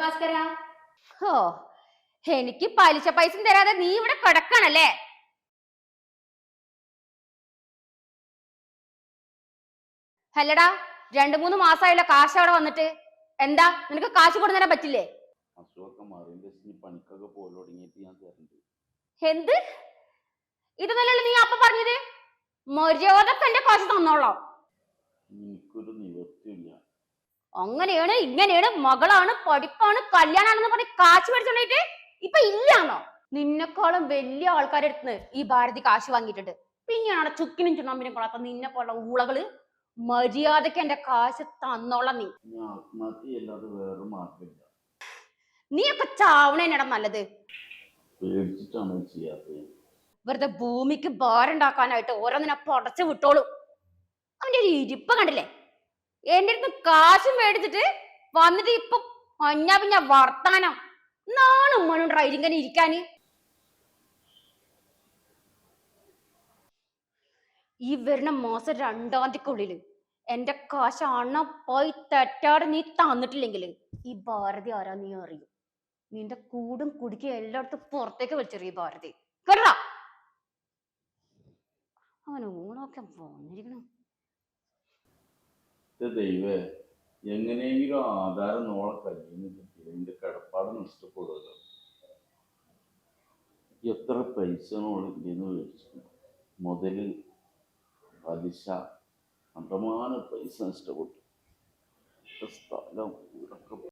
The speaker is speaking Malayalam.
ഭാസ്കര. ഹോ എനിക്ക് പലിശ പൈസ തരാതെ നീ ഇവിടെ കിടക്കണല്ലേ? അല്ലടാ രണ്ടു മൂന്ന് മാസമായില്ല കാശ് അവിടെ വന്നിട്ട്. എന്താ നിനക്ക് കാശ് കൊടുത്തരാൻ പറ്റില്ലേ? എന്ത്? ഇതൊന്നല്ലല്ലോ നീ അപ്പൊ പറഞ്ഞത്? മര്യാദയ്ക്ക് എന്റെ കാശ് തന്നോളാം. എനിക്കൊരു നിവൃത്തിയില്ല. അങ്ങനെയാണ് ഇങ്ങനെയാണ് മകളാണ് പഠിപ്പാണ് കല്യാണാണെന്ന് പറഞ്ഞ് കാശ് മേടിച്ചോണ്ടിട്ട് ഇപ്പൊ ഇല്ലാന്നോ? നിന്നെക്കാളും വലിയ ആൾക്കാരുടെ അടുത്ത് ഈ ഭാരതി കാശ് വാങ്ങിയിട്ടുണ്ട്. പിന്നെയാണ് ചുക്കിനും ചുണ്ണാമ്പിനും കൊള്ളാത്ത നിന്നെ പോലുള്ള ഊളകൾ മര്യാദയ്ക്ക് എന്റെ കാശ് തന്നോളാം നീ. നീയൊക്കെ ചാവണേനടാ നല്ലത്. വെറുതെ ഭൂമിക്ക് ഭാരണ്ടാക്കാനായിട്ട് ഓരോന്നിനെ പടച്ചു വിട്ടോളൂ. അവന്റെ ഒരു ഇരിപ്പ് കണ്ടില്ലേ? എന്റെ അടുത്ത് കാശും മേടിച്ചിട്ട് വന്നിട്ട് ഇപ്പൊ മഞ്ഞ പിഞ്ഞ വർത്താനം. നാണും മണുണ്ടാ ഡ്രൈവിങ്ങനെ ഇരിക്കാന് ഈ വരുന്ന മാസം രണ്ടാം തീയതിക്കുള്ളിൽ എന്റെ കാശ് അണ്ണ പോയി തെറ്റാട് നീ തന്നിട്ടില്ലെങ്കിൽ ഈ ഭാരതി ആരാ നീ അറിയും. നിന്റെ കൂടും കുടുക്കി എല്ലായിടത്തും പുറത്തേക്ക് വലിച്ചെറിയ ഭാരതി. കേട്ടാ അവൻ ഊണൊക്കെ വന്നിരിക്കണം. ദൈവേ എങ്ങനെയെങ്കിലും ആധാരം നോളെ കയ്യിൽ നിന്ന് കിട്ടിയത് എന്റെ കിടപ്പാട് നഷ്ടപ്പെടുമല്ലോ. എത്ര പൈസ നോളിന്ന് മേടിച്ചു മുതൽ പലിശ കണ്ടമാനം പൈസ നഷ്ടപ്പെട്ടു. സ്ഥലം വീടൊക്കെ